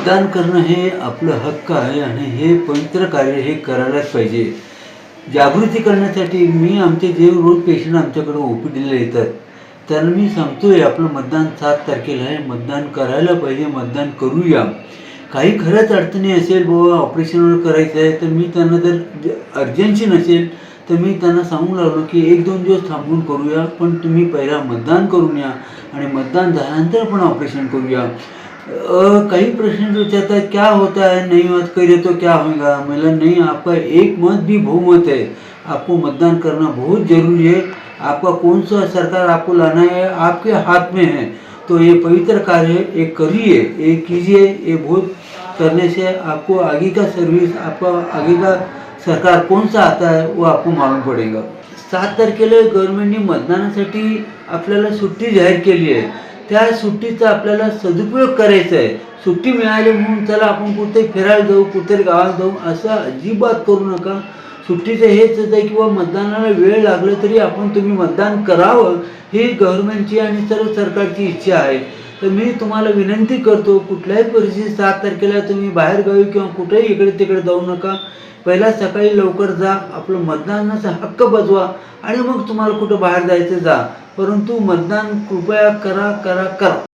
मतदान करणं हे आपलं हक्क आहे आणि हे पवित्र कार्य हे करायलाच पाहिजे. जागृती करण्यासाठी मी आमचे जे रोज पेशंट आमच्याकडे ओ पी डीला येतात त्यांना मी सांगतोय आपलं मतदान सात तारखेला आहे मतदान करायला पाहिजे मतदान करूया. काही खरंच अडचणी असेल बाबा ऑपरेशनवर करायचं आहे तर मी त्यांना जर अर्जन्सी नसेल तर मी त्यांना सांगून लागलो की एक दोन दिवस थांबून करूया पण तुम्ही पहिला मतदान करून या आणि मतदान झाल्यानंतर पण ऑपरेशन करूया. अ, काही प्रश्न है क्या होता है? नहीं मत करे तो क्या होगा? मतलब नहीं आपका एक मत भी बहुमत है। आपको मतदान करना बहुत जरूरी है। आपका कौन सा सरकार आपको लाना है? आपके हाथ में है। तो ये पवित्र कार्य है। ये करिए ये कीजिए। ये बहुत करने से आपको आगे का सर्विस आपका आगे का सरकार कौन सा आता है वो आपको मालूम पडेगा. सात तारखेला गव्हर्नमेंटने मतदानासाठी आपल्याला सुट्टी जाहीर केली आहे. त्या सुट्टीचा आपल्याला सदुपयोग करायचा आहे सुट्टी मिळाली म्हणून चला आपण कुठेतरी फिरायला जाऊ कुठेतरी गावाला जाऊ असं अजिबात करू नका. सुट्टीचं हेच आहे किंवा मतदानाला वेळ लागला तरी आपण तुम्ही मतदान करावं ही गव्हर्नमेंटची आणि सर्व सरकारची इच्छा आहे. तर मी तुम्हाला विनंती करतो कुठल्याही परिस्थितीत सात तारखेला तुम्ही बाहेरगावी किंवा कुठेही इकडे तिकडे जाऊ नका. पहिला सकाळी लवकर जा आपलं मतदानाचा हक्क बजवा आणि मग तुम्हाला कुठं बाहेर जायचं जा. परंतु मतदान कृपया करा करा करा.